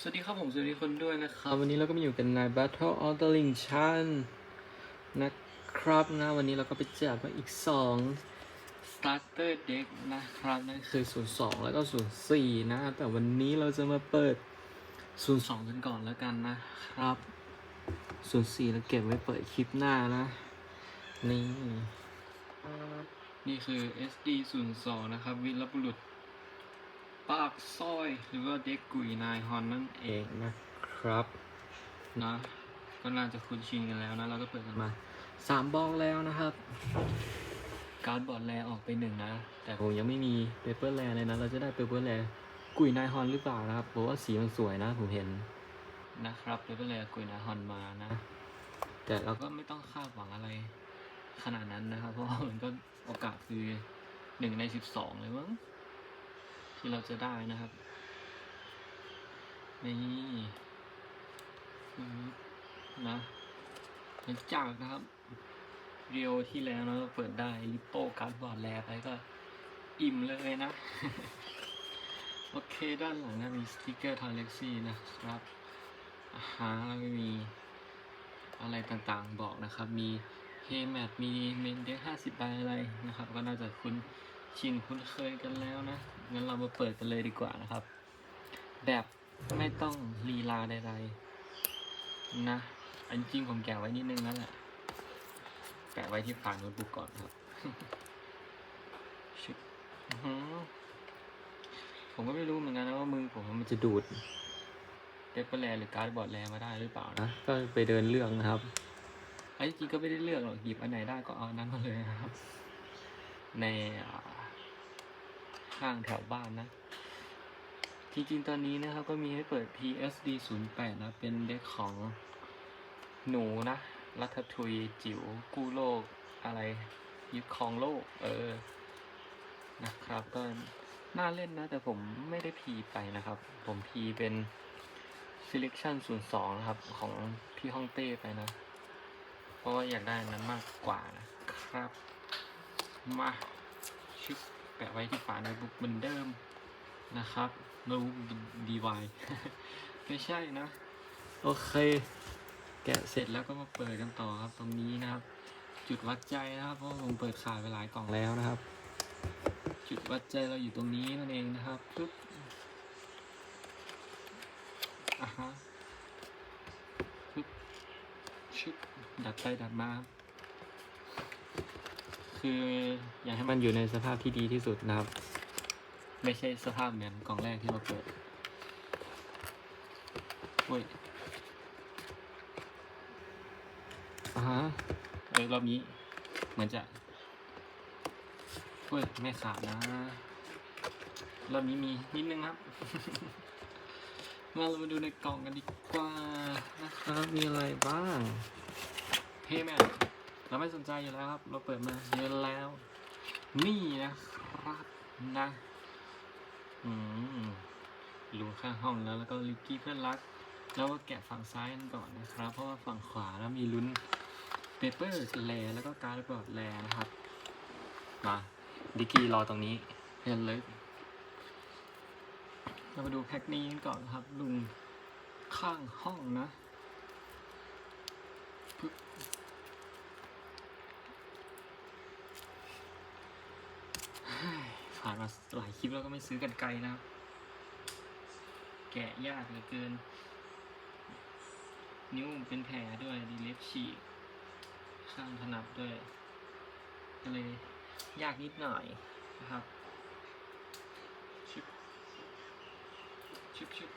สวัสดีครับผมสวัสดีคนด้วยนะครับ วันนี้เราก็มาอยู่กันใน Battle of the l i n c h a n นะครับนะวันนี้เราก็ไปแจกมาอีก 2 starter deck นะครับนั่นคือ 02 แล้วก็ 04 นะ แต่วันนี้เราจะมาเปิด 02 กันก่อนแล้วกันนะครับ 04เราเก็บไว้เปิดคลิปหน้านะ นี่ นี่คือ SD 02นะครับวิรบุรุษ ปากสร้อยหรือว่าเด็กกุยนายฮอนนั่นเองนะครับนะก็น่าจะคุ้นชินกันแล้วนะ เราก็เปิดกันมาสามบล็อกแล้วนะครับ การ์ดบอร์ดแลออกไปหนึ่งนะ แต่ผมยังไม่มีเปเปอร์แลเลยนะ เราจะได้เปเปอร์แลกุยนายฮอนหรือเปล่านะครับเพราะว่าสีมันสวยนะผมเห็นนะครับเปเปอร์แลกุยนายฮอนมานะ แต่เราก็ไม่ต้องคาดหวังอะไรขนาดนั้นนะครับ เพราะว่ามันก็โอกาสคือหนึ่งในสิบสองเลยมั้ง ที่เราจะได้นะครับ นี่นะหลังจากนะครับเรียวที่แล้วเราเปิดได้ลิปโป้การ์ดบอร์ดแลไปก็อิ่มเลยนะ โอเคด้านหลังนะมีสติกเกอร์ทาเล็กซี่นะครับอาหารแล้วก็มีอะไรต่างๆบอกนะครับ มีเฮแมทมีเมนเด็กห้าสิบใบอะไรนะครับ ก็น่าจะคุ้น ชินคุ้นเคยกันแล้วนะ งั้นเรามาเปิดกันเลยดีกว่านะครับ แบบไม่ต้องลีลาใดๆนะ อันจริงผมแกะไว้นิดนึงนั่นแหละ แปะไว้ที่ฝาโน้ตบุ๊กก่อนครับชึบผมก็ไม่รู้เหมือนกันนะว่ามือผมมันจะดูดเปเปอร์แลหรือการ์ดบอร์ดแลมาได้หรือเปล่านะ ก็ไปเดินเลือกนะครับไอ้จริงก็ไม่ได้เลือกหรอกหยิบอันไหนได้ก็เอานั้นมาเลยนะครับ ในอ่า ข้างแถวบ้านนะ จริงๆ ตอนนี้นะครับก็มีให้เปิด PSD 0 8นะ เป็นเด็กของหนูนะ รัฐทุยจิ๋วกู้โลก อะไร ยึดครองโลก เออ นะครับ ก็น่าเล่นนะ แต่ผมไม่ได้พีไปนะครับ ผมพีเป็น selection 02 นะครับ ของพี่ฮ่องเต้ไปนะ เพราะว่าอยากได้นั้นมากกว่านะครับ มาชึบ แปะไว้ที่ฝาโน้ตบุ๊กเหมือนเดิมนะครับโน้ตบุ๊กดีวายไม่ใช่นะ โอเค แกะเสร็จแล้วก็มาเปิดกันต่อครับ ตรงนี้นะครับ จุดวัดใจนะครับเพราะว่าผมเปิดขายไปหลายกล่องแล้วนะครับ จุดวัดใจเราอยู่ตรงนี้นั่นเองนะครับปึ๊บอะฮะปึ๊บชึบดัดไปดัดมาครับ คืออยากให้มันอยู่ในสภาพที่ดีที่สุดนะครับ ไม่ใช่สภาพเหมือนกล่องแรกที่เราเปิดโอ้ยอ่าฮะเอ้ยรอบนี้เหมือนจะเฮ้ยไม่ขาดนะรอบนี้มีนิดนึงครับ มาเรามาดูในกล่องกันดีกว่านะครับมีอะไรบ้างเฮ้แม่ เราไม่สนใจอยู่แล้วครับ เราเปิดมาเยอะแล้ว นี่นะครับนะอืมรูข้างห้องแล้วแล้วก็ลิกกี้เพื่อนรัก แล้วก็แกะฝั่งซ้ายกันก่อนนะครับ เพราะว่าฝั่งขวาแล้วมีลุ้นเปเปอร์แลแล้วก็การ์ดบอร์ดแลนะครับมาดิกกี้รอตรงนี้เห็นเลยเรามาดูแพ็คนี้กันก่อนนะครับลุงข้างห้องนะปึ๊บ ผ่านมา หลายคลิปแล้วก็ไม่ซื้อกันไกลนะครับ แกะยากเหลือเกิน นิ้วเป็นแผลด้วยดีเล็บฉีกข้างถนับด้วยก็เลยยากนิดหน่อยนะครับชิบชิบชิบ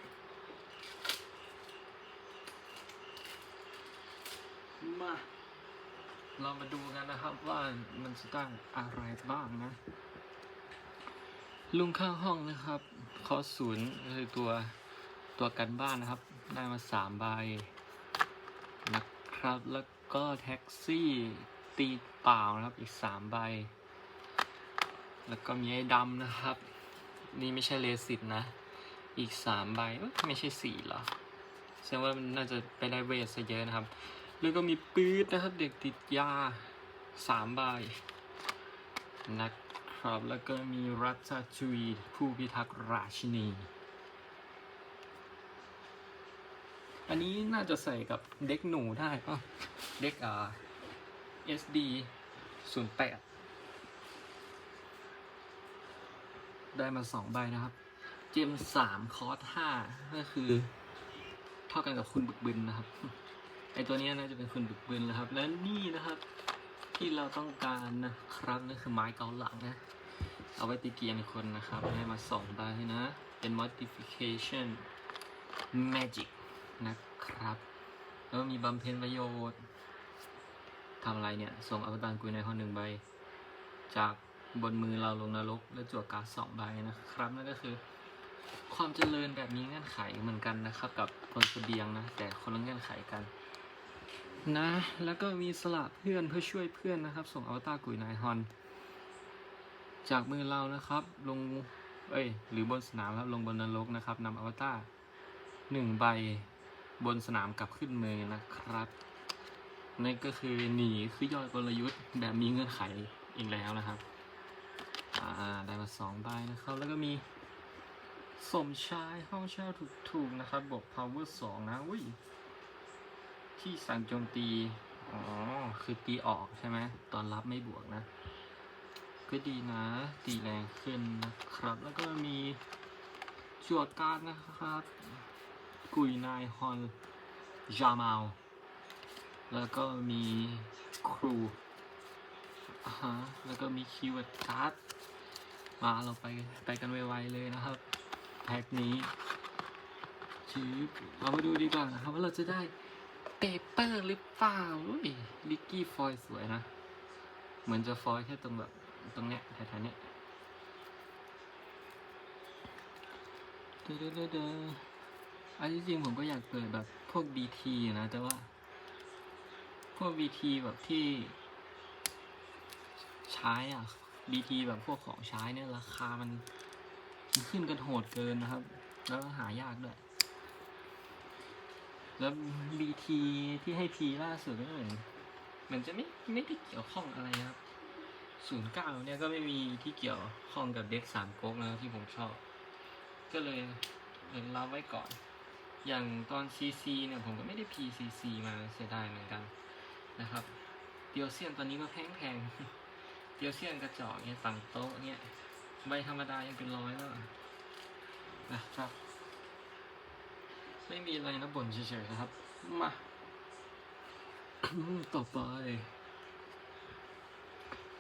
มาเรามาดูกันนะครับว่ามันจะได้อะไรบ้างนะ ลุงข้างห้องนะครับข้อศูนย์คือตัวตัวกันบ้านนะครับ ได้มาสามใบนะครับ แล้วก็แท็กซี่ตีเปล่านะครับอีกสามใบ แล้วก็มีไอ้ดำนะครับ นี่ไม่ใช่เลสิตนะ อีกสามใบไม่ใช่สี่เหรอแสดงว่ามันน่าจะไปได้เวทซะเยอะนะครับ แล้วก็มีปื๊ดนะครับ เด็กติดยาสามใบนะครับ ครับ แล้วก็มีรัตชุยผู้พิทักษ์ราชินี อันนี้น่าจะใส่กับเด็กหนูได้ก็เด็กอ่า SD 0 8 ได้มาสองใบนะครับ เจมสามคอร์สห้าก็คือ เท่ากันกับคุณบึกบึนนะครับ ไอตัวนี้น่าจะเป็นคุณบึกบึนแล้วครับ และนี่นะครับ ที่เราต้องการนะครับนั่นคือไม้เกาหลังนะ เอาไว้ตีเกียร์ในคนนะครับได้มาสองใบนะ เป็น modification magic นะครับ แล้วมีบำเพ็ญประโยชน์ทำอะไรเนี่ย ส่งอวตารกุยในห้องหนึ่งใบ จากบนมือเราลงนรก และจั่วการสองใบนะครับ นั่นก็คือ ความเจริญแบบมีเงื่อนไขเหมือนกันนะครับ กับคนเสบียงนะ แต่คนละเงื่อนไขกัน นะ แล้วก็มีสละเพื่อนเพื่อช่วยเพื่อนนะครับ ส่งอวตารกุยนายฮอน จากมือเรานะครับ ลง เอ้ย หรือบนสนามครับ ลงบนนรกนะครับนำอวตารหนึ่งใบบนสนามกลับขึ้นมือนะครับนั่นก็คือหนีคือยอดกลยุทธ์แบบมีเงื่อนไขอีกแล้วนะครับ อ่า ได้มาสองใบนะครับ แล้วก็มีสมชายห้องเช่าถูกๆนะครับบวก power สองนะ อุ้ย ที่สั่งโจมตี อ๋อ คือตีออกใช่ไหม ตอนรับไม่บวกนะ ก็ดีนะ ตีแรงขึ้นนะครับ แล้วก็มีจั่วการ์ดนะครับ กุยนายฮอนจามาลแล้วก็มีครูฮะแล้วก็มีคีย์เวิร์ดการ์ด มาเราไปไปกันไวๆเลยนะครับ แพ็คนี้ชืบเรามาดูดีกว่านะครับว่าเราจะได้ เปเปอร์หรือเปล่าอุ้ยลิกกี้ฟอยสวยนะ เหมือนจะฟอยแค่ตรงแบบตรงเนี้ยแถวๆเนี้ยเด้อเด้อเด้อเด้ออันที่จริงผมก็อยากเปิดแบบพวก BT นะ แต่ว่า พวก BT แบบที่ ใช้อะ BT แบบพวกของใช้เนี่ยราคามัน มันขึ้นกันโหดเกินนะครับ แล้วก็หายากด้วย แล้ว BT ที่ให้ P ล่าสุดก็เหมือนเหมือนจะไม่ไม่ได้เกี่ยวข้องอะไรครับศูนย์เก้าเนี่ยก็ไม่มีที่เกี่ยวข้องกับเด็กสามก๊กนะที่ผมชอบ ก็เลยเห็นรับไว้ก่อน อย่างตอน CC เนี่ยผมก็ไม่ได้ PCC มาเสียดายเหมือนกันนะครับ เดียวเซียนตอนนี้ก็แพงแพงๆเดียวเซียนกระจอกเนี่ยต่างโต๊ะเนี่ยใบธรรมดายังเป็นร้อยแล้วนะครับ ไม่มีอะไรนะบ่นเฉยๆนะครับ มา ต่อไป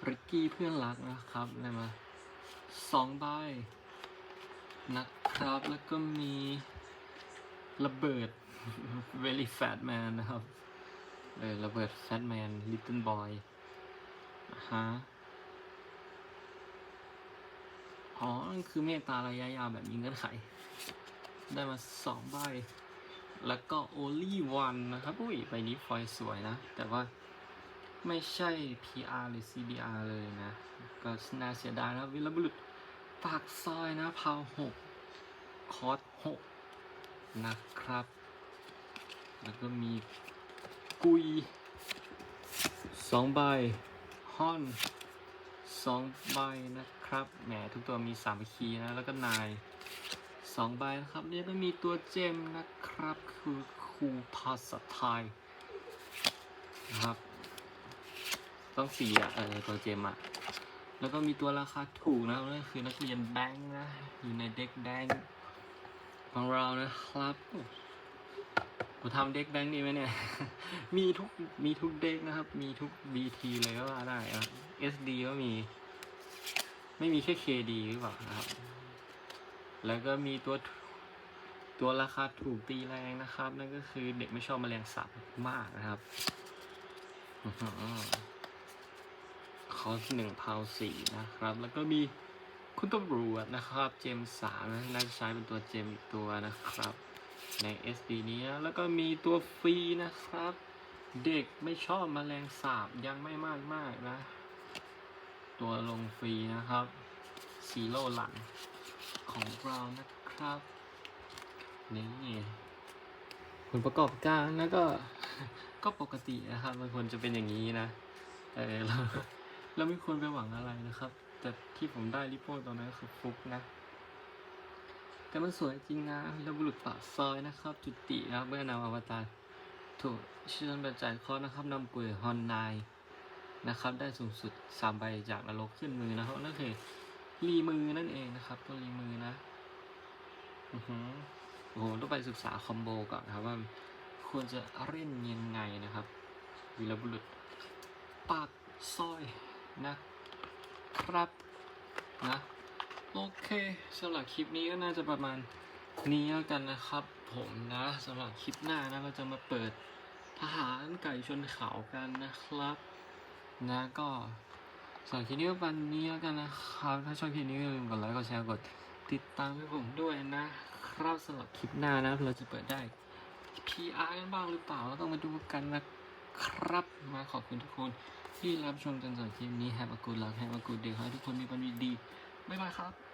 ริกกี้เพื่อนรักนะครับได้มาสองใบนะครับ แล้วก็มีระเบิด very fat man นะครับเออระเบิด fat man little boy ฮะอ๋อ คือเมตตาระยะยาวแบบมีเงื่อนไข ได้มาสองใบ แล้วก็ only one นะครับ อุ้ย ใบนี้ฟอยสวยนะ แต่ว่าไม่ใช่ PR หรือ CBR เลยนะ ก็น่าเสียดายนะวิลบุรุษปากซอยนะพาวหกคอร์สหกนะครับ แล้วก็มีกุยสองใบฮอนสองใบนะครับ แหมทุกตัวมีสามคีย์นะ แล้วก็นาย สองใบนะครับเนี่ยก็มีตัวเจมนะครับ คือครูภาษาไทยนะครับ ต้องสีอะเออตัวเจมอะ แล้วก็มีตัวราคาถูกนะนั่นคือนักเรียนแบงค์นะ อยู่ในเด็กแบงค์ของเรานะครับผมทำเด็กแบงค์ดีไหมเนี่ย มีทุก มีทุกเด็กนะครับ มีทุก BT เลยก็ว่าได้อะ SD ก็มี ไม่มีแค่ KD หรือเปล่านะครับ แล้วก็มีตัวตัวราคาถูกตีแรงนะครับ นั่นก็คือเด็กไม่ชอบแมลงสาบมากนะครับอื้อหือคอสหนึ่งพาวสี่นะครับ แล้วก็มีคุณตำรวจนะครับ เจมสามนะน่าจะใช้เป็นตัวเจมอีกตัวนะครับ ใน SD นี้แล้วก็มีตัวฟรีนะครับ เด็กไม่ชอบมแมลงสาบยังไม่มากมากนะ ตัวลงฟรีนะครับซีโร่หลัง ของเรานะครับ นี่ผลประกอบการแล้วก็ ก็ปกตินะครับมันควรจะเป็นอย่างนี้นะเออเราเราไม่ควรไปหวังอะไรนะครับ แต่ที่ผมได้ริโป้ตอนนั้นคือฟุกนะแต่มันสวยจริงนะแล้วบุรุษปากซอยนะครับ จุตินะครับเมื่อนำอวตารถูกเชิญแบบจ่ายคอนะครับนำกุยฮอนไนนะครับ ได้สูงสุดสามใบจากนรกขึ้นมือนะครับนั่นคือ รีมือนั่นเองนะครับ ตัวรีมือนะอือหือโอ้โหต้องไปศึกษาคอมโบก่อนครับว่าควรจะเล่นยังไงนะครับวีรบุรุษปากซอยนะครับนะโอเคสำหรับคลิปนี้ก็น่าจะประมาณนี้แล้วกันนะครับ ผมนะสำหรับคลิปหน้านะเราจะมาเปิดทหารไก่ชนเขากันนะครับ นะก็ สำหรับคลิปนี้วันนี้แล้วกันนะครับ ถ้าชอบคลิปนี้ก็อย่าลืมกดไลค์กดแชร์กดติดตามให้ผมด้วยนะครับสำหรับคลิปหน้านะเราจะเปิดได้ PR กันบ้างหรือเปล่าก็ต้องมาดูกันนะครับ มาขอบคุณทุกคนที่รับชมจนจบคลิปนี้แฮปปี้กูดลักแฮปปี้กูดเดย์ขอให้ทุกคนมีวันดีๆบ๊ายบายครับ